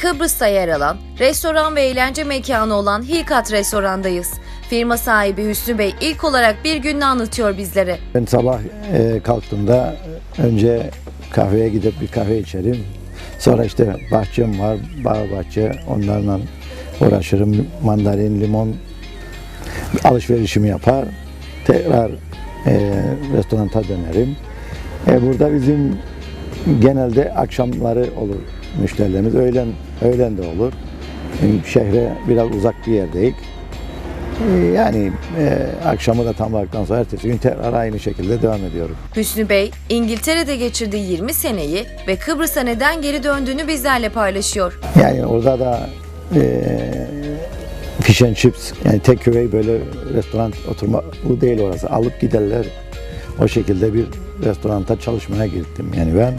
Kıbrıs'ta yer alan restoran ve eğlence mekanı olan Hilkat Restoran'dayız. Firma sahibi Hüsnü Bey ilk olarak bir gününü anlatıyor bizlere. Ben sabah e, kalktığımda önce kahveye gidip bir kahve içerim. Sonra işte bahçem var, bağ bahçe. Onlarla uğraşırım. Mandalin, limon alışverişimi yapar. Tekrar e, restoranta dönerim. E, burada bizim genelde akşamları olur müşterilerimiz. Öğlen, öğlen de olur. Şehre biraz uzak bir yerdeyiz. E, Yani e, akşamı da tamamladıktan sonra ertesi gün tekrar aynı şekilde devam ediyorum. Hüsnü Bey, İngiltere'de geçirdiği 20 seneyi ve Kıbrıs'a neden geri döndüğünü bizlerle paylaşıyor. Yani orada da e, fish and chips yani tek köy böyle restoran oturma bu değil orası. Alıp giderler. O şekilde bir restoranta çalışmaya gittim yani ben.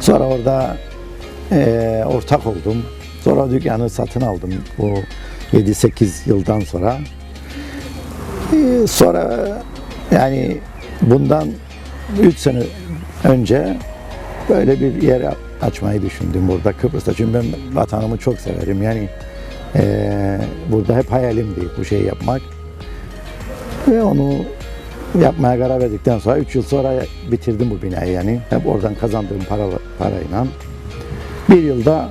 Sonra orada e, ortak oldum. Sonra dükkanı satın aldım bu 7-8 yıldan sonra. E, sonra yani bundan 3 sene önce böyle bir yer açmayı düşündüm burada Kıbrıs'ta. Çünkü ben vatanımı çok severim. Yani eee, burada hep hayalimdi bu şeyi yapmak. Ve onu yapmaya karar verdikten sonra 3 yıl sonra bitirdim bu binayı yani. Hep oradan kazandığım para, parayla. Bir yılda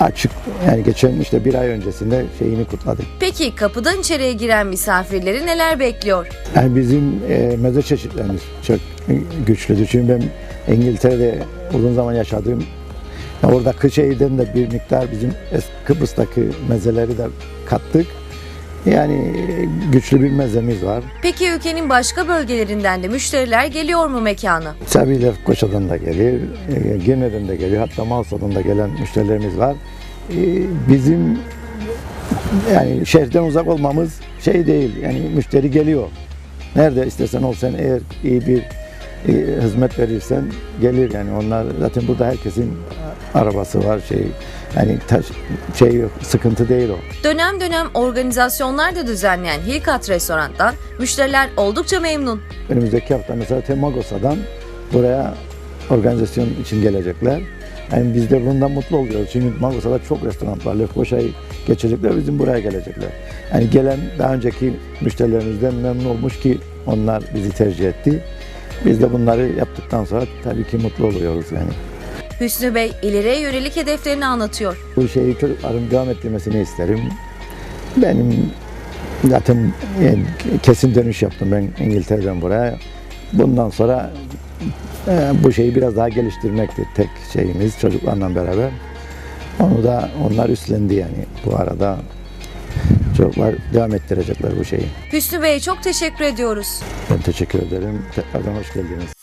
açık yani geçen işte bir ay öncesinde şeyini kutladık. Peki kapıdan içeriye giren misafirleri neler bekliyor? Yani bizim e, meze çeşitlerimiz çok güçlüdür. Çünkü ben İngiltere'de uzun zaman yaşadığım orada Kırşehir'den de bir miktar bizim Kıbrıs'taki mezeleri de kattık. Yani e, güçlü bir mezemiz var. Peki ülkenin başka bölgelerinden de müşteriler geliyor mu mekana? Sabi Lefkoşa'dan da gelir, e, Girne'den de geliyor, hatta Malsa'dan da gelen müşterilerimiz var. E, bizim yani şehirden uzak olmamız şey değil, yani müşteri geliyor. Nerede istersen ol sen eğer iyi bir hizmet verirsen gelir yani onlar zaten burada herkesin arabası var şey yani taş, şey yok sıkıntı değil o. Dönem dönem organizasyonlar da düzenleyen Hilkat Restoran'dan müşteriler oldukça memnun. Önümüzdeki hafta mesela Temagosa'dan buraya organizasyon için gelecekler. Yani biz de bundan mutlu oluyoruz. Çünkü Magosa'da çok restoran var. Lefkoşa'yı geçecekler, bizim buraya gelecekler. Yani gelen daha önceki müşterilerimizden memnun olmuş ki onlar bizi tercih etti. Biz de bunları yaptıktan sonra tabii ki mutlu oluyoruz yani. Hüsnü Bey ileriye yönelik hedeflerini anlatıyor. Bu şeyi çocukların devam ettirmesini isterim. Benim zaten yani kesin dönüş yaptım ben İngiltere'den buraya. Bundan sonra e, bu şeyi biraz daha geliştirmekti tek şeyimiz çocuklarla beraber. Onu da onlar üstlendi yani bu arada. Çocuklar devam ettirecekler bu şeyi. Hüsnü Bey'e çok teşekkür ediyoruz. Ben teşekkür ederim. Tekrardan hoş geldiniz.